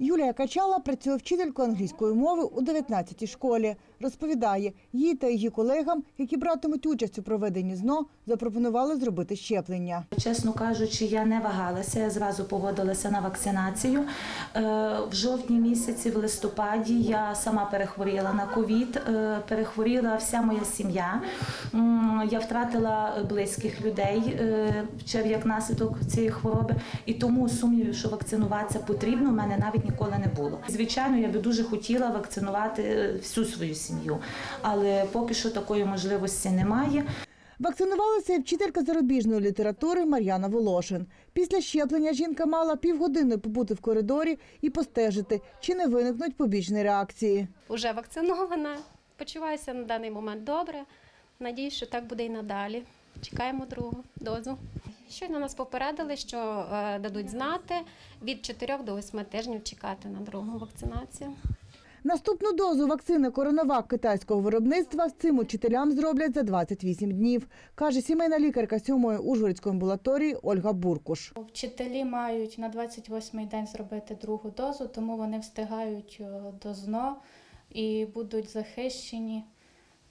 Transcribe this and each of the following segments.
Юлія Качала працює вчителькою англійської мови у 19-й школі. Розповідає, їй та її колегам, які братимуть участь у проведенні ЗНО, запропонували зробити щеплення. Чесно кажучи, я не вагалася, я зразу погодилася на вакцинацію. Е, В жовтні місяці, в листопаді, я сама перехворіла на ковід, е, перехворіла вся моя сім'я. Я втратила близьких людей е, як наслідок цієї хвороби, і тому сумнівів, що вакцинуватися потрібно, в мене навіть ніколи не було. Звичайно, я би дуже хотіла вакцинувати е, всю свою сім'ю, але поки що такої можливості немає. Вакцинувалася і вчителька зарубіжної літератури Мар'яна Волошин. Після щеплення жінка мала півгодини побути в коридорі і постежити, чи не виникнуть побічні реакції. Уже вакцинована. Почуваюся на даний момент добре. Надіюсь, що так буде і надалі. Чекаємо другу дозу. Щойно нас попередили, що е, дадуть знати від 4 до 8 тижнів чекати на другу вакцинацію. Наступну дозу вакцини коронавак китайського виробництва цим учителям зроблять за 28 днів, каже сімейна лікарка 7-ї Ужгородської амбулаторії Ольга Буркуш. Вчителі мають на 28-й день зробити другу дозу, тому вони встигають е, до ЗНО і будуть захищені,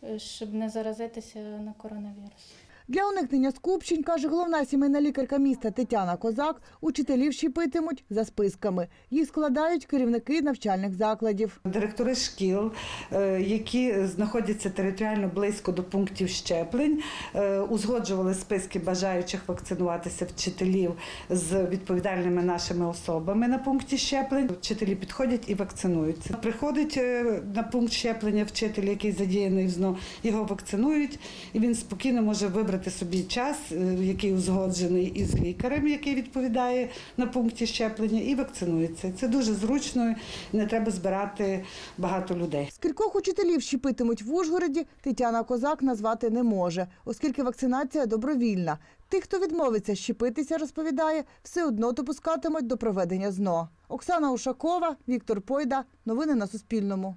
е, щоб не заразитися на коронавірус. Для уникнення скупчень, каже головна сімейна лікарка міста Тетяна Козак, учителів щепитимуть за списками. Їх складають керівники навчальних закладів. Директори шкіл, е, які знаходяться територіально близько до пунктів щеплень, е, узгоджували списки бажаючих вакцинуватися вчителів з відповідальними нашими особами на пункті щеплень. Вчителі підходять і вакцинуються. Приходить е, на пункт щеплення вчитель, який задіяний в ЗНО, його вакцинують, і він спокійно може вибрати собі час, е, який узгоджений із лікарем, який відповідає на пункті щеплення, і вакцинується. Це дуже зручно, не треба збирати багато людей. Скількох учителів щепитимуть в Ужгороді, Тетяна Козак назвати не може, оскільки вакцинація добровільна. Тих, хто відмовиться щепитися, розповідає, все одно допускатимуть до проведення ЗНО. Оксана Ушакова, Віктор Пойда. Новини на Суспільному.